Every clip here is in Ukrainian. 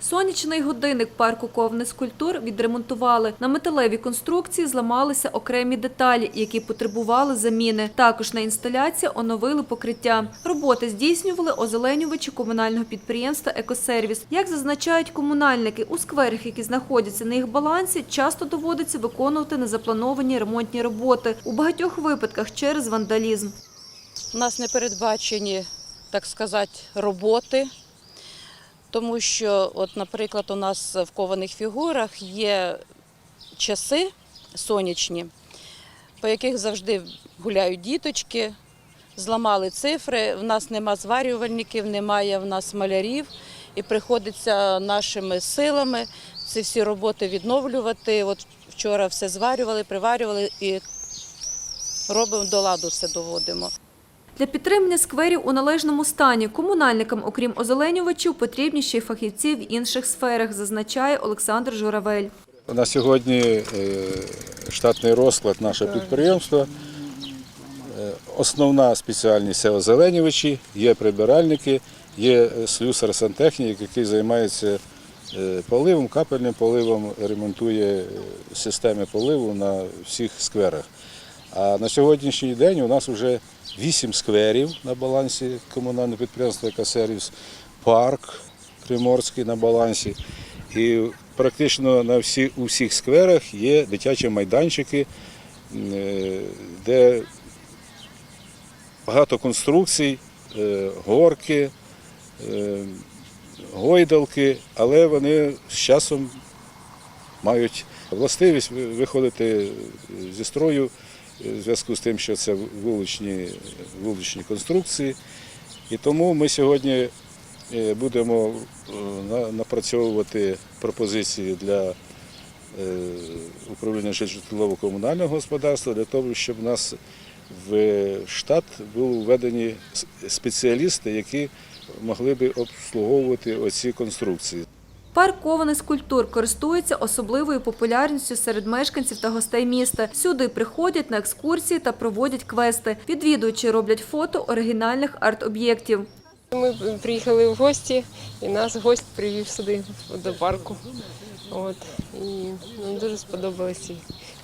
Сонячний годинник парку ковних скульптур відремонтували. На металевій конструкції зламалися окремі деталі, які потребували заміни. Також на інсталяції оновили покриття. Роботи здійснювали озеленювачі комунального підприємства «Екосервіс». Як зазначають комунальники, у скверах, які знаходяться на їх балансі, часто доводиться виконувати незаплановані ремонтні роботи. У багатьох випадках через вандалізм. У нас не передбачені, так сказати, роботи, тому що, от, наприклад, у нас в кованих фігурах є часи сонячні, по яких завжди гуляють діточки, зламали цифри. В нас нема зварювальників, немає в нас малярів, і приходиться нашими силами ці всі роботи відновлювати. От вчора все зварювали, приварювали і робимо до ладу, все доводимо. Для підтримання скверів у належному стані комунальникам, окрім озеленювачів, потрібні ще й фахівці в інших сферах, зазначає Олександр Журавель. На сьогодні е, штатний розклад нашого підприємства. Е, Основна спеціальність це озеленювачі, є прибиральники, є слюсар сантехнік, який займається е, поливом, капельним поливом, ремонтує е, системи поливу на всіх скверах. А на сьогоднішній день у нас вже вісім скверів на балансі комунального підприємства «Екосервіс», парк Приморський на балансі. І практично на всі, у всіх скверах є дитячі майданчики, е, де багато конструкцій, е, горки, е, гойдалки, але вони з часом мають властивість виходити зі строю в зв'язку з тим, що це вуличні, вуличні конструкції. І тому ми сьогодні е, будемо е, напрацьовувати пропозиції для е, управління житлово-комунального господарства для того, щоб у нас в штат були введені спеціалісти, які могли би обслуговувати оці конструкції. Парк кованих скульптур користується особливою популярністю серед мешканців та гостей міста. Сюди приходять на екскурсії та проводять квести. Відвідувачі роблять фото оригінальних арт-об'єктів. Ми приїхали в гості, і нас гость привів сюди до парку. От. І нам дуже сподобалися ці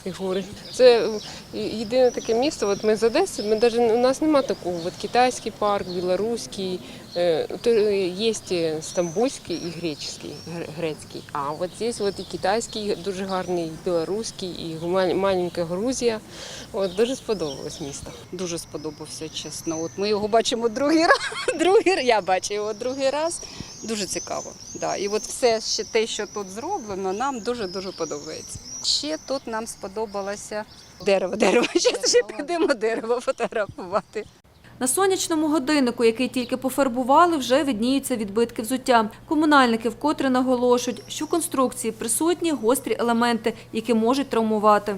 фігури. Це єдине таке місто, от ми з Одеси, ми даже, у нас нема такого. От китайський парк, білоруський, е, є стамбульський і греческий, грецький. А от здесь от і китайський дуже гарний, і білоруський, і ма- маленька Грузія. От, дуже сподобалось місто. Дуже сподобався, чесно. От ми його бачимо другий раз. Другий, я бачу його другий раз. Дуже цікаво. Да. І от все ще те, що тут зроблено, нам дуже дуже подобається. Ще тут нам сподобалося дерево, дерево. Зараз ще підемо дерево фотографувати. На сонячному годиннику, який тільки пофарбували, вже видніються відбитки взуття. Комунальники вкотре наголошують, що в конструкції присутні гострі елементи, які можуть травмувати.